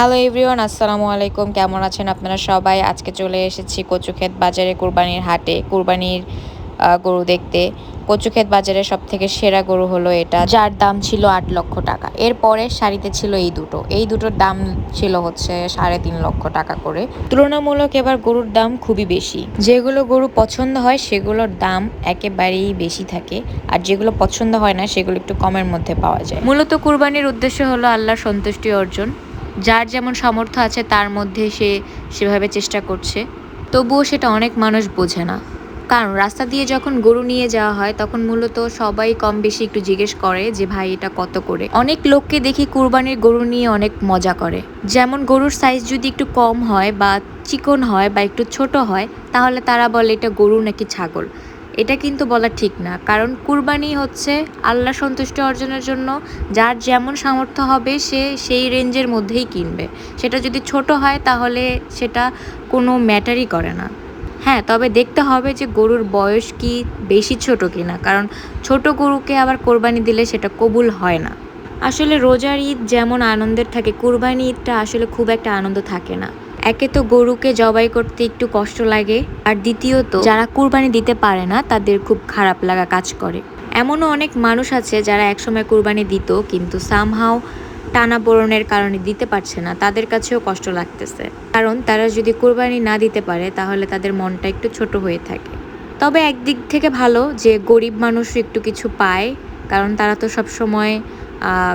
Hello everyone আসসালামু আলাইকুম কেমন আছেন আপনারা সবাই? আজকে চলে এসেছি কচুক্ষেত বাজারে কুরবানির হাটে, কুরবানির গরু দেখতে। কচুক্ষেত বাজারে সব থেকে সেরা গরু হলো এটা, যার দাম ছিল আট লক্ষ টাকা। এরপরে শাড়িতে ছিল এই দুটো। এই দুটোর দাম ছিল হচ্ছে সাড়ে তিন লক্ষ টাকা করে। তুলনামূলক এবার গরুর দাম খুবই বেশি। যেগুলো গরু পছন্দ হয়, সেগুলোর দাম একেবারেই বেশি থাকে। আর যেগুলো পছন্দ হয় না, সেগুলো একটু কমের মধ্যে পাওয়া যায়। মূলত কুরবানির উদ্দেশ্য হলো আল্লাহর সন্তুষ্টি অর্জন। যার যেমন সামর্থ্য আছে, তার মধ্যে সে সেভাবে চেষ্টা করছে। তবুও সেটা অনেক মানুষ বোঝে না। কারণ রাস্তা দিয়ে যখন গরু নিয়ে যাওয়া হয়, তখন মূলত সবাই কম বেশি একটু জিজ্ঞেস করে যে, ভাই, এটা কত করে? অনেক লোককে দেখি কুরবানির গরু নিয়ে অনেক মজা করে। যেমন গরুর সাইজ যদি একটু কম হয় বা চিকন হয় বা একটু ছোট হয়, তাহলে তারা বলে, এটা গরু নাকি ছাগল? এটা কিন্তু বলা ঠিক না। কারণ কুরবানি হচ্ছে আল্লাহ সন্তুষ্টি অর্জনের জন্য, যার যেমন সামর্থ্য হবে সে সেই রেঞ্জের মধ্যেই কিনবে। সেটা যদি ছোট হয় তাহলে সেটা কোনো ম্যাটারই করে না। হ্যাঁ তবে দেখতে হবে যে গরুর বয়স কি বেশি ছোট কিনা, কারণ ছোট গরুকে আবার কোরবানি দিলে সেটা কবুল হয় না। আসলে রোজার ঈদ যেমন আনন্দের থাকে, কুরবানি ঈদটা আসলে খুব একটা আনন্দ থাকে না। একে তো গরুকে জবাই করতে একটু কষ্ট লাগে, আর দ্বিতীয়ত, যারা কুরবানি দিতে পারে না, তাদের খুব খারাপ লাগা কাজ করে। এমনও অনেক মানুষ আছে যারা একসময় কুরবানি দিত, কিন্তু সামহাও টানা টানাপোড়নের কারণে দিতে পারছে না, তাদের কাছেও কষ্ট লাগতেছে। কারণ তারা যদি কুরবানি না দিতে পারে, তাহলে তাদের মনটা একটু ছোট হয়ে থাকে। তবে একদিক থেকে ভালো যে গরিব মানুষ একটু কিছু পায়, কারণ তারা তো সব সময়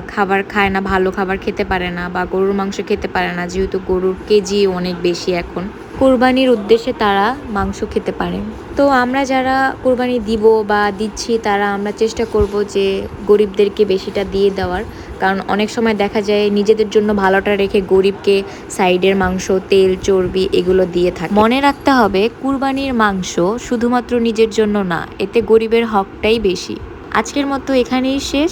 খাবার খায় না, ভালো খাবার খেতে পারে না বা গরুর মাংস খেতে পারে না, যেহেতু গরুর কেজি অনেক বেশি এখন। কোরবানির উদ্দেশ্যে তারা মাংস খেতে পারে। তো আমরা যারা কোরবানি দিব বা দিচ্ছি, তারা আমরা চেষ্টা করব যে গরিবদেরকে বেশিটা দিয়ে দেওয়ার। কারণ অনেক সময় দেখা যায় নিজেদের জন্য ভালোটা রেখে গরিবকে সাইডের মাংস, তেল, চর্বি এগুলো দিয়ে থাকে। মনে রাখতে হবে, কুরবানির মাংস শুধুমাত্র নিজের জন্য না, এতে গরিবের হকটাই বেশি। আজকের মতো এখানেই শেষ।